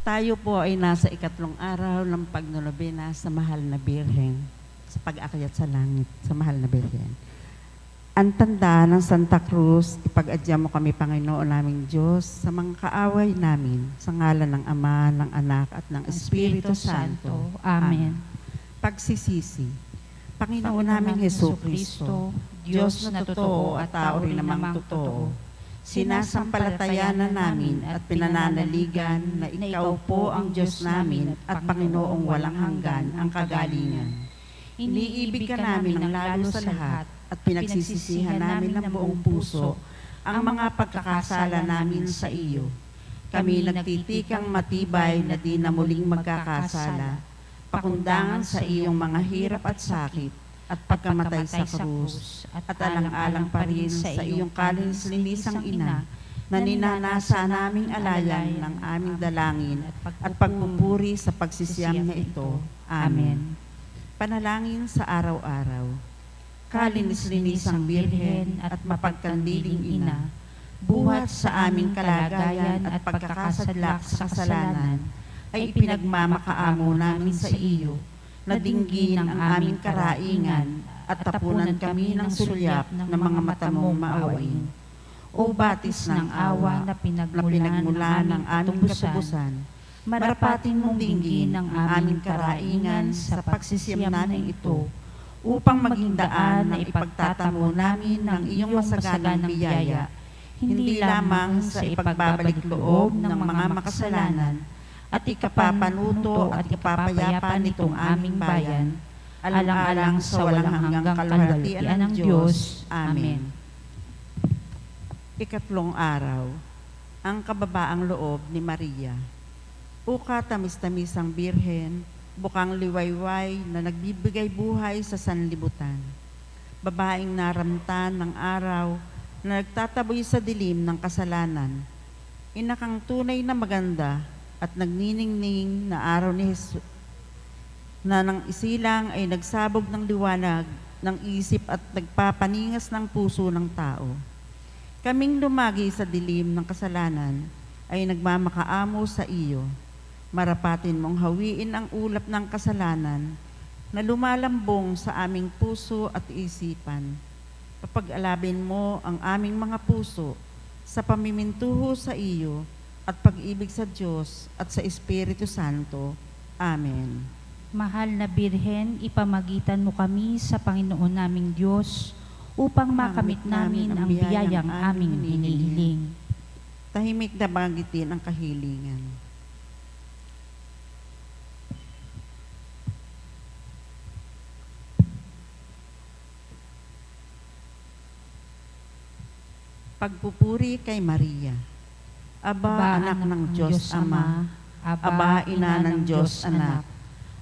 Tayo po ay nasa ikatlong araw ng pagnonobena sa mahal na Birhen, sa pag-akyat sa langit, sa mahal na Birhen. Ang tanda ng Santa Cruz, ipag-adya mo kami, Panginoon naming Diyos, sa mga kaaway namin, sa ngalan ng Ama, ng Anak, at ng Espiritu Santo. Amen. Pagsisisi. Panginoon naming Heso Kristo, Diyos na totoo at tao rin namang totoo, sinasampalatayanan namin at pinananaligan na ikaw po ang Diyos namin at Panginoong walang hanggan ang kagalingan. Iniibig ka namin ng lalo sa lahat at pinagsisisihan namin ng buong puso ang mga pagkakasala namin sa iyo. Kami nagtitikang matibay na di na muling magkakasala, pakundangan sa iyong mga hirap at sakit at pagkamatay sa krus. at alang-alang pa rin sa iyong kalinis-linisang ina na ninanasa naming alayan ng aming dalangin at pagpupuri sa pagsisiyam na ito. Amen. Panalangin sa araw-araw. Kalinis-linisang Birhen at mapagkandiling ina, buhat sa aming kalagayan at pagkakasadlak sa kasalanan, ay ipinagmamakaamo namin sa iyo na dinggin ang aming karaingan at tapunan kami ng sulyap ng mga mata mong maawain. O batis ng awa na na pinagmula pinagmula ng aming katubusan, marapatin mong dinggin ang aming karaingan sa pagsisiyam namin ito upang maging daan na ipagtatamo namin ng iyong masaganang biyaya, hindi lamang sa ipagbabalik loob ng mga makasalanan at ikapapanuto at ipapayapa nitong aming bayan, alang-alang sa walang hanggang kalwalhatian ng Diyos. Amen. Ikatlong araw, ang kababaang loob ni Maria. O katamis-tamis ang birhen, bukang liwayway na nagbibigay buhay sa sanlibutan. Babaeng naramtan ng araw na nagtataboy sa dilim ng kasalanan. Inakang tunay na maganda at nagniningning na araw ni Jesus na nang isilang ay nagsabog ng liwanag ng isip at nagpapaningas ng puso ng tao. Kaming lumagi sa dilim ng kasalanan ay nagmamakaamo sa iyo. Marapatin mong hawiin ang ulap ng kasalanan na lumalambong sa aming puso at isipan. Papag-alabin mo ang aming mga puso sa pamimintuho sa iyo at pag-ibig sa Diyos at sa Espiritu Santo. Amen. Mahal na Birhen, ipamagitan mo kami sa Panginoon naming Diyos upang makamit namin ang biyayang aming hinihiling. Tahimik na bagitin ang kahilingan. Pagpupuri kay Maria. Aba, anak ng Diyos Ama. Aba, ina ng Diyos Anak.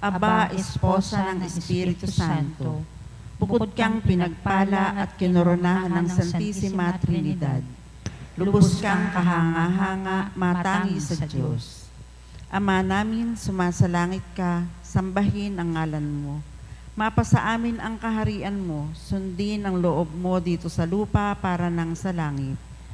Aba, esposa ng Espiritu Santo. Bukod kang pinagpala at kinoronahan ng Santisima Trinidad. Lubos kang kahanga-hanga, matangi sa Diyos. Ama namin, sumasalangit ka, sambahin ang ngalan mo. Mapasa amin ang kaharian mo, sundin ang loob mo dito sa lupa para nang sa langit.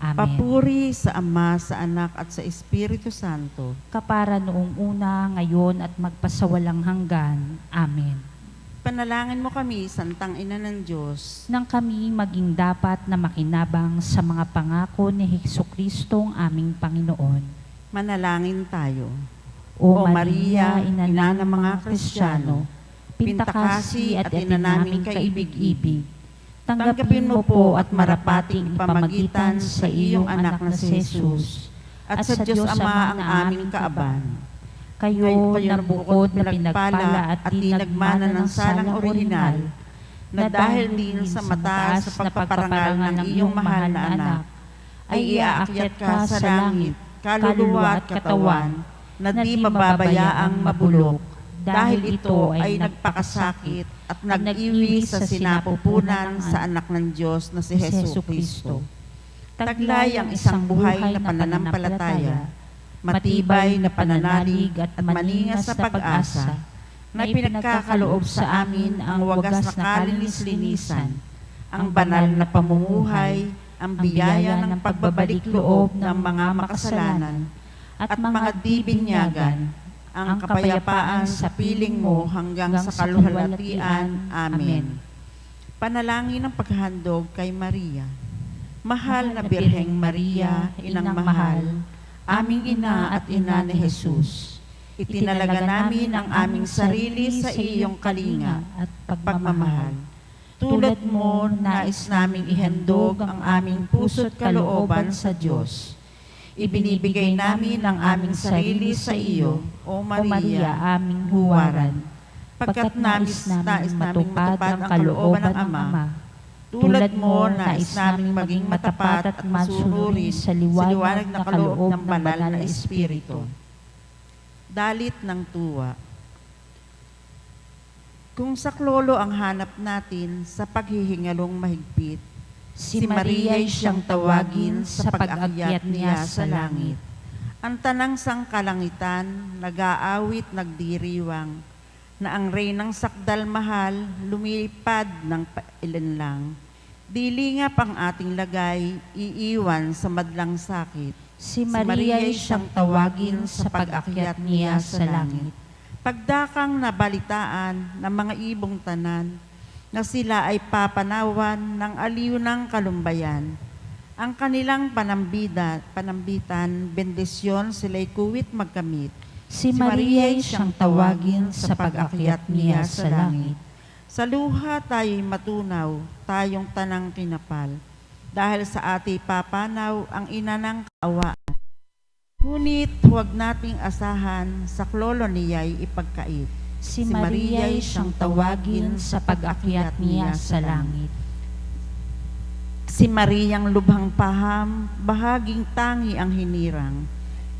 Amen. Papuri sa Ama, sa Anak at sa Espiritu Santo. Kapara noong una, ngayon at magpasawalang hanggan. Amen. Panalangin mo kami, Santang Ina ng Diyos, Nang kami maging dapat na makinabang sa mga pangako ni Heso Kristong aming Panginoon. manalangin tayo. O, O Maria, Maria, ina ina ng mga Kristiyano, pintakasi at ina naming kaibig-ibig, tanggapin mo po at marapating ipamagitan sa iyong anak na si Jesus. At sa Diyos Ama ang aming kaaban. Kayo Kayo na bukod na pinagpala at di nagmana ng salang orihinal, na dahil din sa mataas sa pagpaparangal ng iyong mahal na anak, ay iaakyat ka sa langit, kaluluwa at katawan, na di mababayaang mabulok, dahil ito ay nagpakasakit at nag-iwi sa sinapupunan sa anak ng Diyos na si Heso Kristo. Taglay ang isang buhay na pananampalataya, matibay na pananalig at maningas sa pag-asa, na pinagkakaloob sa amin ang wagas na kalinis-linisan, ang banal na pamumuhay, ang biyaya ng pagbabalik loob ng mga makasalanan, at mga di binyagan, ang kapayapaan sa piling mo hanggang sa kaluhalatian. Amen. Panalangin ng paghandog kay Maria. Mahal na Birheng Maria, Inang Mahal, aming ina at ina ni Jesus. Itinalaga namin ang aming sarili sa iyong kalinga at pagmamahal. Tulad mo, nais naming ihandog ang aming puso't kalooban sa Diyos. Ibinibigay namin ang aming sarili sa iyo, O O Maria, Maria, aming huwaran, pagkat nais, naming matupad ang kalooban ng Ama. Tulad mo, nais naming maging matapat at masunuri sa liwanag na kaloob ng banal na Espiritu. Dalit ng tuwa. Kung saklolo ang hanap natin sa paghihingalong mahigpit, Si Maria ay siyang tawagin sa pag-akyat niya sa langit. Ang tanang sangkalangitan, nag-aawit, nagdiriwang, na ang reynang sakdal mahal, lumilipad ng ilan Dilingap ang ating lagay, iiwan sa madlang sakit. Si Maria ay siyang tawagin sa pag-akyat niya sa langit. Pagdakang nabalitaan ng mga ibong tanan, na sila ay papanawan ng aliw ng kalumbayan. Ang kanilang panambida, panambitan, bendisyon, sila'y kuwit magkamit. Si Maria ay siyang tawagin sa pag-akyat niya sa langit. Sa luha tayo'y matunaw, tayong tanang kinapal. Dahil sa ati papanaw ang ina ng kaawaan. Ngunit huwag nating asahan sa klolo niya'y ipagkait. Si Maria ay siyang tawagin sa pag-akyat niya sa langit. Si Mariyang lubhang paham, bahaging tangi ang hinirang.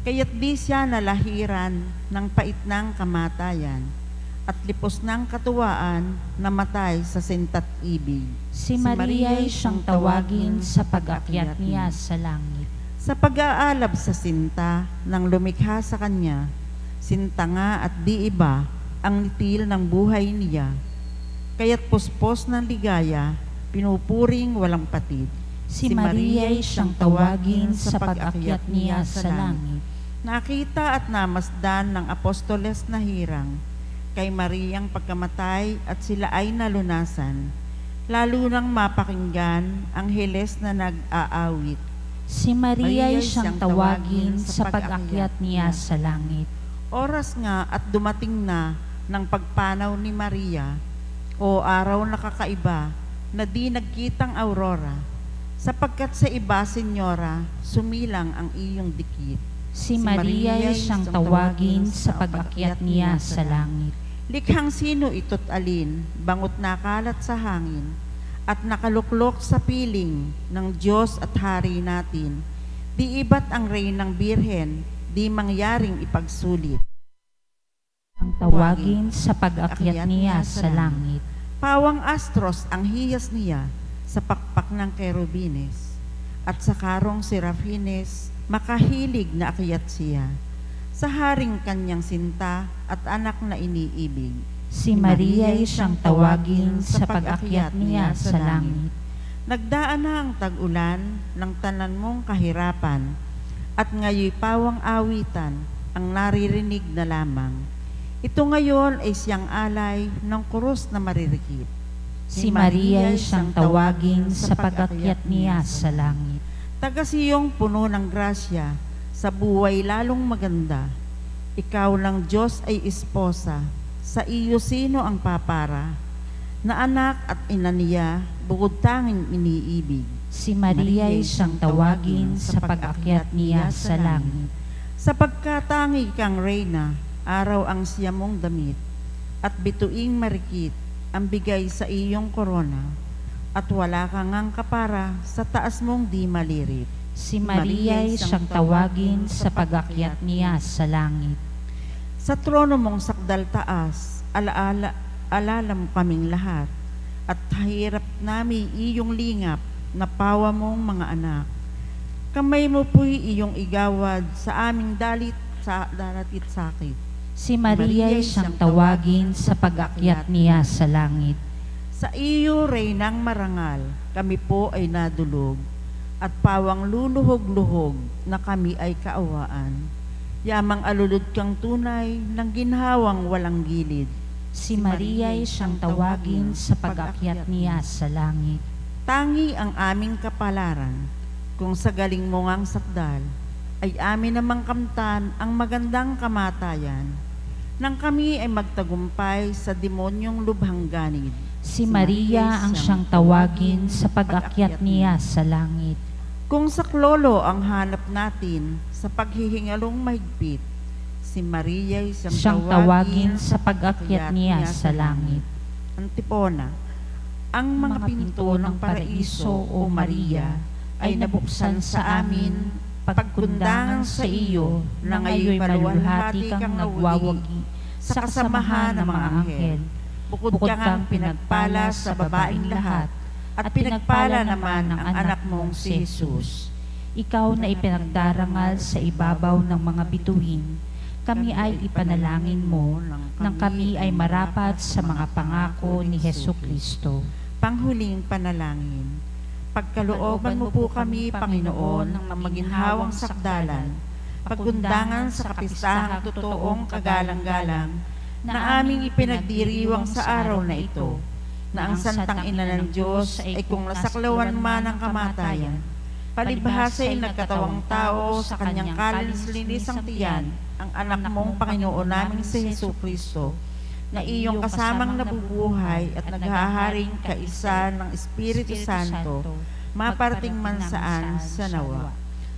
Kaya't di siya nalahiran ng pait ng kamatayan at lipos ng katuwaan namatay sa sintat ibig. Si Maria ay siyang tawagin sa pag-akyat niya sa langit. Sa pag-aalab sa sinta ng lumikha sa kanya, sinta nga at di iba ang nitil ng buhay niya. Kaya't puspos ng ligaya, pinupuring walang patid. Si Maria ay siyang tawagin sa pag-akyat niya sa langit. Nakita at namasdan ng apostoles na hirang kay Mariyang pagkamatay at sila ay nalunasan. Lalo nang mapakinggan ang heles na nag-aawit. Si Maria ay siyang tawagin sa pag-akyat niya sa langit. Oras nga at dumating na ng pagpanaw ni Maria o araw na kakaiba na di nagkitang aurora sapagkat sa iba, Senyora, sumilang ang iyong dikit. Si Maria ay siyang tawagin sa pag-akyat niya sa langit. Likhang sino ito't alin, bangot nakalat sa hangin, at nakaluklok sa piling ng Diyos at Hari natin. Di iba't ang reynang birhen, di mangyaring ipagsulit. Ang tawagin sa pag-akyat niya sa langit. Pawang astros ang hiyas niya sa pakpak ng kerubines, at sa karong serafines, makahilig na akyat siya. Sa haring kanyang sinta at anak na iniibig. Si Maria ay siyang tawagin sa pag-akyat niya sa langit. Nagdaan na ang tag-ulan ng tanan mong kahirapan at ngayoy pawang awitan ang naririnig na lamang. Ito ngayon ay siyang alay ng kurus na maririkit. Si Maria ay siyang tawagin sa pag-akyat niya sa langit. Taga siyong puno ng grasya, sa buhay lalong maganda. Ikaw ng Diyos ay esposa, sa iyo sino ang papara? Na anak at ina niya, bukod tanging iniibig. Si Maria ay siyang tawagin sa pag-akyat niya sa langit. Sapagkat tangi kang reyna, araw ang siya mong damit, at bituing marikit ang bigay sa iyong korona, at wala kang ang kapara sa taas mong di malirit. Si Maria ay siyang tawagin sa pag-akyat niya sa langit. Sa trono mong sakdal taas, alaala, alala mo kaming lahat, at hirap namin iyong lingap na pawa mong mga anak. Kamay mo po'y iyong igawad sa aming dalit sa daratit sakit. Si Maria ay siyang tawagin sa pag-akyat niya sa langit. Sa iyo, Reynang Marangal, kami po ay nadulog, at pawang luluhog-luhog na kami ay kaawaan. Yamang alulod kang tunay ng ginhawang walang gilid. Si Maria ay siyang tawagin sa pag-akyat niya sa langit. Tangi ang aming kapalaran, kung sa galing mo ngang sakdal, ay amin namang kamtan ang magandang kamatayan, nang kami ay magtagumpay sa demonyong lubhang ganid. Si Maria ang siyang tawagin sa pag-akyat niya sa langit. Kung saklolo ang hanap natin sa paghihingalong mahigpit, si Maria ay siyang, Siyang tawagin sa pag-akyat niya sa langit. Antipona, ang mga pinto ng paraiso o Maria ay nabuksan sa amin pagkundangan sa iyo na ngayon maluwalhati kang nagwawagi sa kasamahan ng mga anghel. Bukod ka ngang pinagpala sa babaeng lahat at pinagpala naman ang anak mong si Jesus. Ikaw na ipinagdarangal sa ibabaw ng mga bituin, kami ay ipanalangin mo nang kami ay marapat sa mga pangako ni Heso Kristo. Panghuling panalangin. Pagkalooban mo po kami, Panginoon, ng maginhawang sakdalan, pagkundangan sa kapistahang totoong kagalang-galang, na aming ipinagdiriwang sa araw na ito, na ang santang ina ng Diyos ay kung nasaklawan man ang kamatayan, palibhasa ay nagkatawang tao sa kanyang kalinis-linisang tiyan, ang anak mong Panginoon naming si Heso Kristo, na iyong kasamang nabubuhay at naghaharing kaisa ng Espiritu Santo, maparating man saan sa nawa.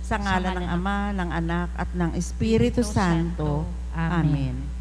Sa ngala ng Ama, ng Anak at ng Espiritu Santo. Amen.